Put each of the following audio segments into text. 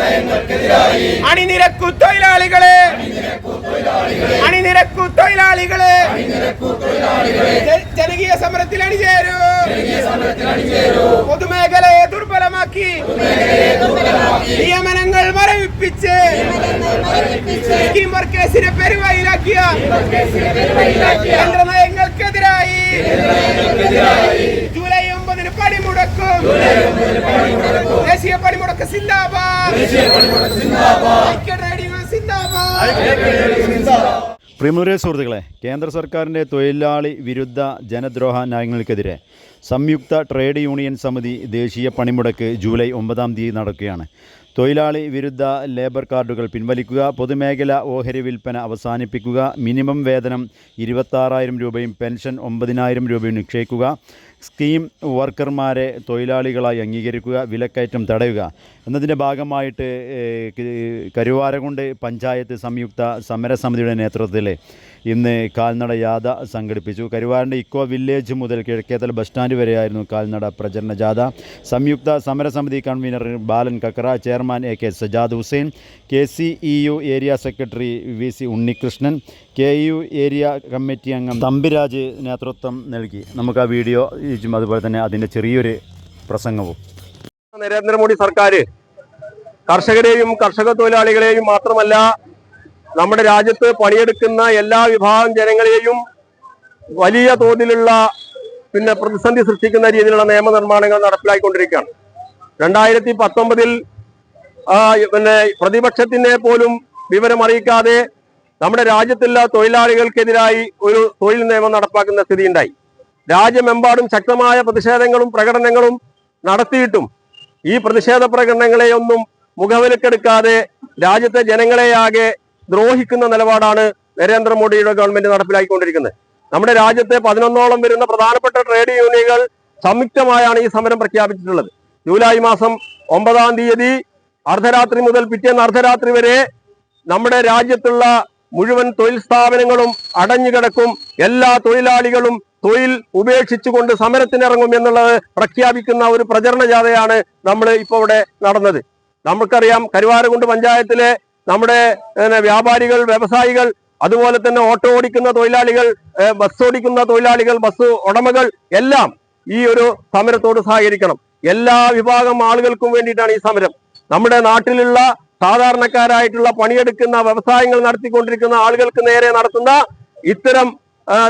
നയങ്ങൾക്കെതിരായി അണിനിരക്കു തൊഴിലാളികളെ അണിനിരക്കു തൊഴിലാളികളെ ജനകീയ സമരത്തിൽ അണിചേരൂ. പൊതുമേഖലയെ ദുർബലമാക്കി നിയമനങ്ങൾ മരവിപ്പിച്ച് സ്കീം വർക്കേഴ്സിനെ പെരുവയിലാക്കിയ കേന്ദ്ര ജൂലൈ ഒമ്പതിന് പണിമുടക്കും. ദേശീയ പണിമുടക്ക് പ്രിമുരേ സുഹൃത്തുക്കളെ കേന്ദ്ര സർക്കാരിന്റെ തൊഴിലാളി വിരുദ്ധ ജനദ്രോഹ നയങ്ങൾക്കെതിരെ സംയുക്ത ട്രേഡ് യൂണിയൻ സമിതി ദേശീയ പണിമുടക്ക് ജൂലൈ ഒമ്പതാം തീയതി നടക്കുകയാണ്. തൊഴിലാളി വിരുദ്ധ ലേബർ കാർഡുകൾ പിൻവലിക്കുക പൊതുമേഖല ഓഹരി വിൽപ്പന അവസാനിപ്പിക്കുക മിനിമം വേതനം ഇരുപത്താറായിരം രൂപയും പെൻഷൻ ഒമ്പതിനായിരം രൂപയും നിക്ഷേപിക്കുക സ്കീം വർക്കർമാരെ തൊഴിലാളികളായി അംഗീകരിക്കുക വിലക്കയറ്റം തടയുക. എന്നതിന്റെ ഭാഗമായിട്ട് കരുവാരകൊണ്ട് പഞ്ചായത്ത് സംയുക്ത സമരസമിതിയുടെ നേതൃത്വത്തിൽ ഇന്ന് കാൽനട ജാഥ സംഘടിപ്പിച്ചു. കരുവാരന്റെ ഇക്കോ വില്ലേജ് മുതൽ കിഴക്കേത്തല ബസ് സ്റ്റാൻഡ് വരെയായിരുന്നു കാൽനട പ്രചരണ ജാഥ. സംയുക്ത സമരസമിതി convener Balan Kakkara chairman A K Sajad Hussain K C E U area secretary V C Unnikrishnan K U area committee അംഗം തമ്പിരാജ് നേതൃത്വം നൽകി. നമുക്ക് ആ വീഡിയോ അതുപോലെ തന്നെ അതിന്റെ ചെറിയൊരു പ്രസംഗവും. നരേന്ദ്രമോദി സർക്കാർ കർഷകരെയും കർഷക തൊഴിലാളികളെയും മാത്രമല്ല നമ്മുടെ രാജ്യത്ത് പണിയെടുക്കുന്ന എല്ലാ വിഭാഗം ജനങ്ങളെയും വലിയ തോതിലുള്ള പിന്നെ പ്രതിസന്ധി സൃഷ്ടിക്കുന്ന രീതിയിലുള്ള നിയമനിർമ്മാണങ്ങൾ നടപ്പിലാക്കിക്കൊണ്ടിരിക്കുകയാണ് രണ്ടായിരത്തി പത്തൊമ്പതിൽ പിന്നെ പ്രതിപക്ഷത്തിനെ പോലും വിവരം അറിയിക്കാതെ നമ്മുടെ രാജ്യത്തുള്ള തൊഴിലാളികൾക്കെതിരായി ഒരു തൊഴിൽ നിയമം നടപ്പാക്കുന്ന സ്ഥിതിയുണ്ടായി. രാജ്യമെമ്പാടും ശക്തമായ പ്രതിഷേധങ്ങളും പ്രകടനങ്ങളും നടത്തിയിട്ടും ഈ പ്രതിഷേധ പ്രകടനങ്ങളെയൊന്നും മുഖവിലക്കെടുക്കാതെ രാജ്യത്തെ ജനങ്ങളെയാകെ ദ്രോഹിക്കുന്ന നിലപാടാണ് നരേന്ദ്രമോദിയുടെ ഗവൺമെന്റ് നടപ്പിലാക്കിക്കൊണ്ടിരിക്കുന്നത്. നമ്മുടെ രാജ്യത്തെ പതിനൊന്നോളം വരുന്ന പ്രധാനപ്പെട്ട ട്രേഡ് യൂണിയനുകൾ സംയുക്തമായാണ് ഈ സമരം പ്രഖ്യാപിച്ചിട്ടുള്ളത്. ജൂലൈ മാസം ഒമ്പതാം തീയതി അർദ്ധരാത്രി മുതൽ പിറ്റേന്ന് അർദ്ധരാത്രി വരെ നമ്മുടെ രാജ്യത്തുള്ള മുഴുവൻ തൊഴിൽ സ്ഥാപനങ്ങളും അടഞ്ഞുകിടക്കും എല്ലാ തൊഴിലാളികളും തൊഴിൽ ഉപേക്ഷിച്ചുകൊണ്ട് സമരത്തിനിറങ്ങും എന്നുള്ളത് പ്രഖ്യാപിക്കുന്ന ഒരു പ്രചരണ ജാഥയാണ് നമ്മൾ ഇപ്പോൾ ഇവിടെ നടന്നത്. നമുക്കറിയാം കരുവാരകുണ്ട് പഞ്ചായത്തിലെ നമ്മുടെ വ്യാപാരികൾ വ്യവസായികൾ അതുപോലെ തന്നെ ഓട്ടോ ഓടിക്കുന്ന തൊഴിലാളികൾ ബസ് ഓടിക്കുന്ന തൊഴിലാളികൾ ബസ് ഉടമകൾ എല്ലാം ഈ ഒരു സമരത്തോട് സഹകരിക്കണം. എല്ലാ വിഭാഗം ആളുകൾക്കും വേണ്ടിയിട്ടാണ് ഈ സമരം. നമ്മുടെ നാട്ടിലുള്ള സാധാരണക്കാരായിട്ടുള്ള പണിയെടുക്കുന്ന വ്യവസായങ്ങൾ നടത്തിക്കൊണ്ടിരിക്കുന്ന ആളുകൾക്ക് നേരെ നടത്തുന്ന ഇത്തരം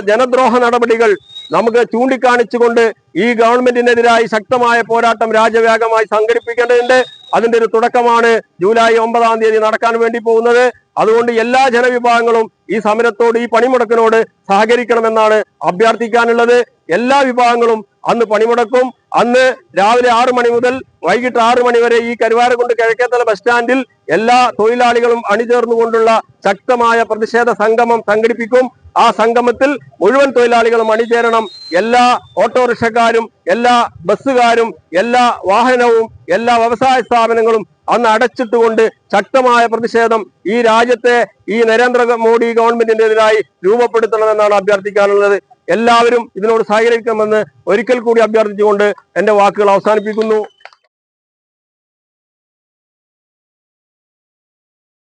ജനദ്രോഹ നടപടികൾ നമുക്ക് ചൂണ്ടിക്കാണിച്ചുകൊണ്ട് ഈ ഗവൺമെന്റിനെതിരായി ശക്തമായ പോരാട്ടം രാജ്യവ്യാപകമായി സംഘടിപ്പിക്കേണ്ടതുണ്ട്. അതിന്റെ ഒരു തുടക്കമാണ് ജൂലൈ ഒമ്പതാം തീയതി നടക്കാൻ വേണ്ടി പോകുന്നത്. അതുകൊണ്ട് എല്ലാ ജനവിഭാഗങ്ങളും ഈ സമരത്തോട് ഈ പണിമുടക്കിനോട് സഹകരിക്കണമെന്നാണ് അഭ്യർത്ഥിക്കാനുള്ളത്. എല്ലാ വിഭാഗങ്ങളും അന്ന് പണിമുടക്കും. അന്ന് രാവിലെ ആറു മണി മുതൽ വൈകിട്ട് ആറു മണി വരെ ഈ കരുവാരക്കുണ്ട് കിഴക്കേത്തല ബസ് സ്റ്റാൻഡിൽ എല്ലാ തൊഴിലാളികളും അണിചേർന്നുകൊണ്ടുള്ള ശക്തമായ പ്രതിഷേധ സംഗമം സംഘടിപ്പിക്കും. ആ സംഗമത്തിൽ മുഴുവൻ തൊഴിലാളികളും അണിചേരണം. എല്ലാ ഓട്ടോറിക്ഷക്കാരും എല്ലാ ബസ്സുകാരും എല്ലാ വാഹനവും എല്ലാ വ്യവസായ സ്ഥാപനങ്ങളും അന്ന് അടച്ചിട്ടുകൊണ്ട് ശക്തമായ പ്രതിഷേധം ഈ രാജ്യത്തെ ഈ നരേന്ദ്രമോദി ഗവൺമെന്റിനെതിരായി രൂപപ്പെടുത്തണമെന്നാണ് അഭ്യർത്ഥിക്കാനുള്ളത്. എല്ലാവരും ഇതിനോട് സഹകരിക്കണമെന്ന് ഒരിക്കൽ കൂടി അഭ്യർത്ഥിച്ചുകൊണ്ട് എന്റെ വാക്കുകൾ അവസാനിപ്പിക്കുന്നു.